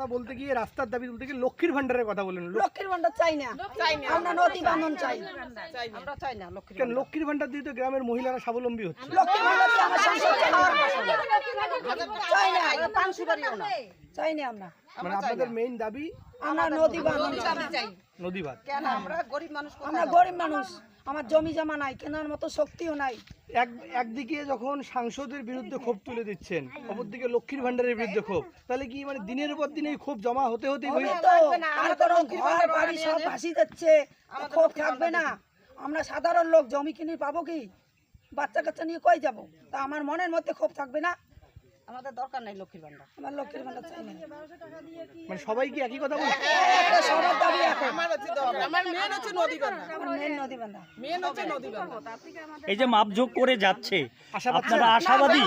কথা বলতে গিয়ে রাস্তার দাবি তুলতে গিয়ে লক্ষ্মীর ভান্ডারের কথা বলেন লক্ষ্মীর ভান্ডার চাই না। আমরা নদী বাঁধন চাই। আমরা চাই না লক্ষ্মীর কেন লক্ষ্মীর ভান্ডার দিয়ে তো গ্রামের মহিলারা স্বাবলম্বী হচ্ছে। লক্ষ্মীর ভান্ডার চাই না চাই না পান সুপারিও না। চাই না আমরা। মানে আপনাদের মেইন দাবি? আমরা নদী চাই। নদীবাদ কেন? আমরা গরিব মানুষ আমরা গরিব মানুষ। আমার জমি জমা নাই কেনার মতো শক্তিও নাই। এক একদিকে যখন সাংসদের বিরুদ্ধে ক্ষোভ তুলে দিচ্ছেন অপরদিকে লক্ষ্মীর ভান্ডারের বিরুদ্ধে ক্ষোভ তাহলে কি মানে দিনের পর দিন এই ক্ষোভ জমা হতে হতেই হবে হয়ে- তো আর কারণ ঘর বাড়ি সব ভাসি যাচ্ছে। ক্ষোভ থাকবে না। আমরা সাধারণ লোক জমি কিনে পাবো কি? বাচ্চা কাচ্চা নিয়ে কই যাব? তা আমার মনের মধ্যে ক্ষোভ থাকবে না। আমাদের দরকার নাই লক্ষ্মীর ভান্ডার আমার লক্ষ্মীর ভান্ডার চাই না মানে সবাই কি একই কথা বলছে একটা সবার দাবি আমার হচ্ছে দরকার। আমার মেন হচ্ছে নদী বান্ধা মেন নদী বান্ধা মেন হচ্ছে নদী বান্ধা এই যে করে যাচ্ছে? আপনারা আশাবাদী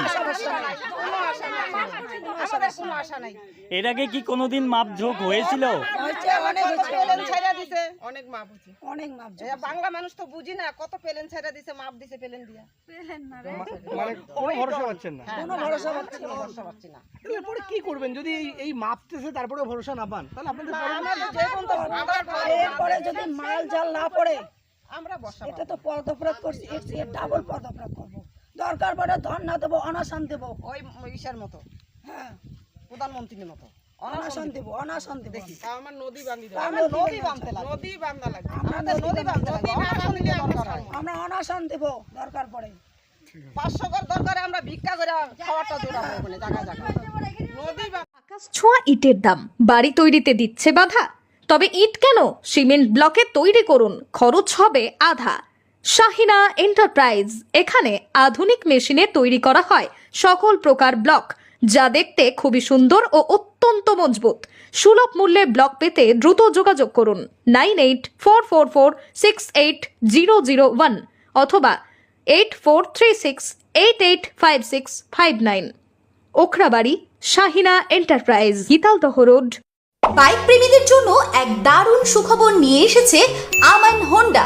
আমাদের কোনো আশা নাই। এর আগে কি কোনোদিন মাপযোগ হয়েছিল? হয়েছে অনেক পেলেন ছাইরা দিছে? অনেক মাপ হচ্ছে অনেক মাপ এই বাংলা মানুষ তো বুঝি না কত পেলেন ছাইরা দিছে মাপ দিছে পেলেন দিয়া। মানে কোনো ভরসা পাচ্ছেন না? কোনো ভরসা পাচ্ছি না। ভরসা পাচ্ছি না। এরপরে কি করবেন? যদি এই- এই মাপতেছে তারপরে ভরসা না পান তাহলে আপনাদের পরে- আমাদের যে কোন তো এরপরে যদি মাল জাল না পড়ে আমরা বসা এটা তো পদ অপরাধ করছি এর ডাবল পদ অপরাধ করব। দরকার পড়ে ধন না দেবো অনাশান দেবো। ওই ইসার মতো। হ্যাঁ প্রধানমন্ত্রীর মতো। অনাশান দেবো অনাশান দেবো। আমার নদী বান্ধি দাও। আমরা নদী বাঁধতে লাগে নদী লাগবে। আমাদের নদী বাঁধতে লাগে অনাশান দিলে দরকার আমরা অনাশান দেবো দরকার পড়ে। পাঁচশো ঘর দরকারে আমরা ভিক্ষা করে খাওয়াটা জোড়াবো ওখানে জায়গায় জায়গায় নদী আকাশ ছোঁয়া ইটের দাম। বাড়ি তৈরিতে দিচ্ছে বাধা। তবে ইট কেন? সিমেন্ট ব্লকে তৈরি করুন। খরচ হবে আধা। শাহিনা এন্টারপ্রাইজ। এখানে আধুনিক মেশিনে তৈরি করা হয়। সকল প্রকার ব্লক। যা দেখতে খুবই সুন্দর ও অত্যন্ত মজবুত। সুলভ মূল্যে ব্লক পেতে দ্রুত যোগাযোগ করুন nine eight four four four six eight zero zero one অথবা eight four three six eight eight five six five nine. Okhrabari, Shahina enterprise, Gitaldaha road. Bike প্রেমীদের জন্য এক দারুণ সুখবর নিয়ে এসেছে আমান হোন্ডা।